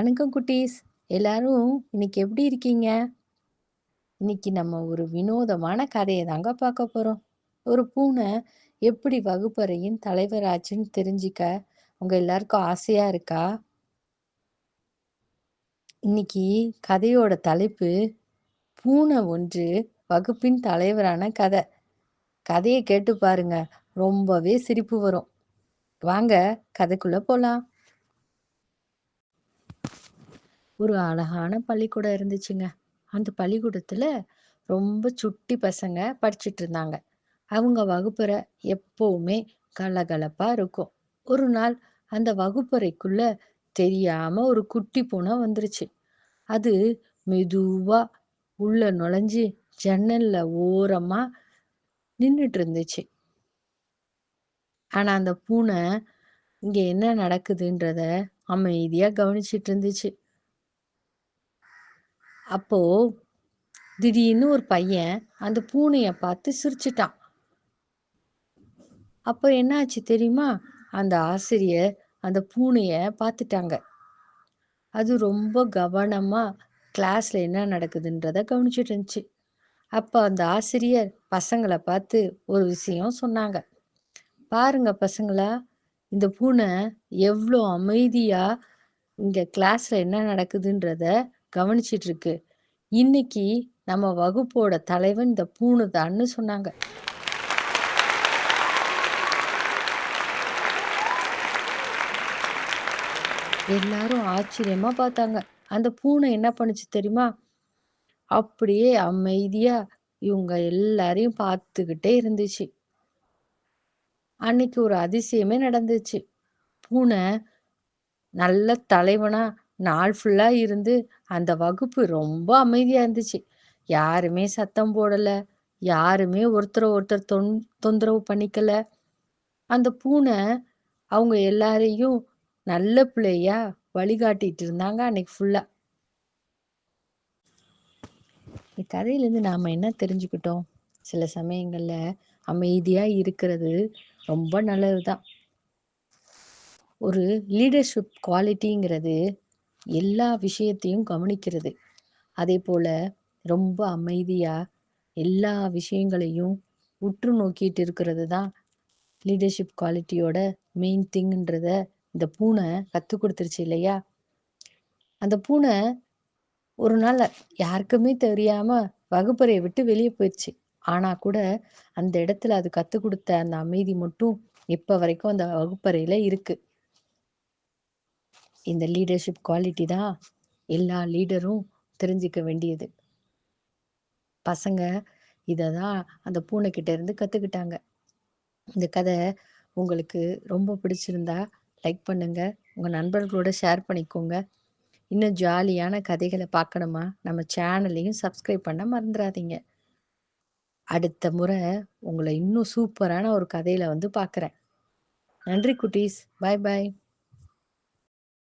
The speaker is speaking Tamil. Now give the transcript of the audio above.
வணக்கம் குட்டீஸ். எல்லாரும் இன்னைக்கு எப்படி இருக்கீங்க? இன்னைக்கு நம்ம ஒரு வினோதமான கதையை தாங்க பார்க்க போறோம். ஒரு பூனை எப்படி வகுப்பறையின் தலைவராச்சுன்னு தெரிஞ்சுக்க உங்க எல்லாருக்கும் ஆசையா இருக்கா? இன்னைக்கு கதையோட தலைப்பு பூனை ஒன்று வகுப்பின் தலைவரான கதை. கதையை கேட்டு பாருங்க. ரொம்பவே சிரிப்பு வரும். வாங்க கதைக்குள்ள போலாம். ஒரு அழகான பள்ளிக்கூடம் இருந்துச்சுங்க. அந்த பள்ளிக்கூடத்துல ரொம்ப சுட்டி பசங்க படிச்சுட்டு இருந்தாங்க. அவங்க வகுப்பறை எப்பவுமே கலகலப்பா இருக்கும். ஒரு நாள் அந்த வகுப்பறைக்குள்ள தெரியாம ஒரு குட்டி பூனை வந்துருச்சு. அது மெதுவா உள்ள நுழைஞ்சு ஜன்னல்ல ஓரமா நின்றுட்டு இருந்துச்சு. ஆனா அந்த பூனை இங்க என்ன நடக்குதுன்றத அமைதியா கவனிச்சிட்டு இருந்துச்சு. அப்போ திடீர்னு ஒரு பையன் அந்த பூனைய பார்த்து சிரிச்சிட்டான். அப்போ என்னாச்சு தெரியுமா? அந்த ஆசிரியர் அந்த பூனைய பார்த்துட்டாங்க. அது ரொம்ப கவனமா கிளாஸ்ல என்ன நடக்குதுன்றத கவனிச்சுட்டு இருந்துச்சு. அப்ப அந்த ஆசிரியர் பசங்களை பார்த்து ஒரு விஷயம் சொன்னாங்க. பாருங்க பசங்களா இந்த பூனை எவ்வளோ அமைதியா இங்க கிளாஸ்ல என்ன நடக்குதுன்றத கவனிச்சிட்டு இருக்கு இன்னைக்கு நம்ம வகுப்போட தலைவன் இந்த பூணு தான்னு சொன்னாங்க. எல்லாரும் ஆச்சரியமா பார்த்தாங்க. அந்த பூனை என்ன பண்ணுச்சு தெரியுமா? அப்படியே அமைதியா இவங்க எல்லாரையும் பார்த்துக்கிட்டே இருந்துச்சு. அன்னைக்கு ஒரு அதிசயமே நடந்துச்சு. பூனை நல்ல தலைவனா நாள் ஃபுல்லா இருந்து அந்த வகுப்பு ரொம்ப அமைதியா இருந்துச்சு. யாருமே சத்தம் போடல. யாருமே ஒருத்தரை ஒருத்தர் தொன் தொந்தரவு பண்ணிக்கல. அந்த பூனை அவங்க எல்லாரையும் நல்ல பிள்ளையா வழிகாட்டிட்டு இருந்தாங்க அன்னைக்கு ஃபுல்லா கதையிலேருந்து நாம என்ன தெரிஞ்சுக்கிட்டோம்? சில சமயங்கள்ல அமைதியா இருக்கிறது ரொம்ப நல்லதுதான். ஒரு லீடர்ஷிப் குவாலிட்டிங்கிறது எல்லா விஷயத்தையும் கவனிக்கிறது. அதே போல ரொம்ப அமைதியா எல்லா விஷயங்களையும் உற்று நோக்கிட்டு இருக்கிறது தான் லீடர்ஷிப் குவாலிட்டியோட மெயின் திங்ன்றத இந்த பூனை கத்து கொடுத்துருச்சு இல்லையா? அந்த பூனை ஒரு நாள் யாருக்குமே தெரியாம வகுப்பறையை விட்டு வெளியே போயிடுச்சு ஆனா கூட அந்த இடத்துல அது கத்து கொடுத்த அந்த அமைதி மட்டும் இப்ப வரைக்கும் அந்த வகுப்பறையில இருக்கு. இந்த லீடர்ஷிப் குவாலிட்டி தான் எல்லா லீடரும் தெரிஞ்சுக்க வேண்டியது. பசங்க இதை தான் அந்த பூனைக்கிட்ட இருந்து கற்றுக்கிட்டாங்க இந்த கதை உங்களுக்கு ரொம்ப பிடிச்சிருந்தா லைக் பண்ணுங்க. உங்கள் நண்பர்களோட ஷேர் பண்ணிக்கோங்க. இன்னும் ஜாலியான கதைகளை பார்க்கணுமா? நம்ம சேனலையும் சப்ஸ்கிரைப் பண்ண மறந்துடாதீங்க அடுத்த முறை உங்களை இன்னும் சூப்பரான ஒரு கதையில வந்து பார்க்குறேன். நன்றி குட்டீஸ். பாய் பாய்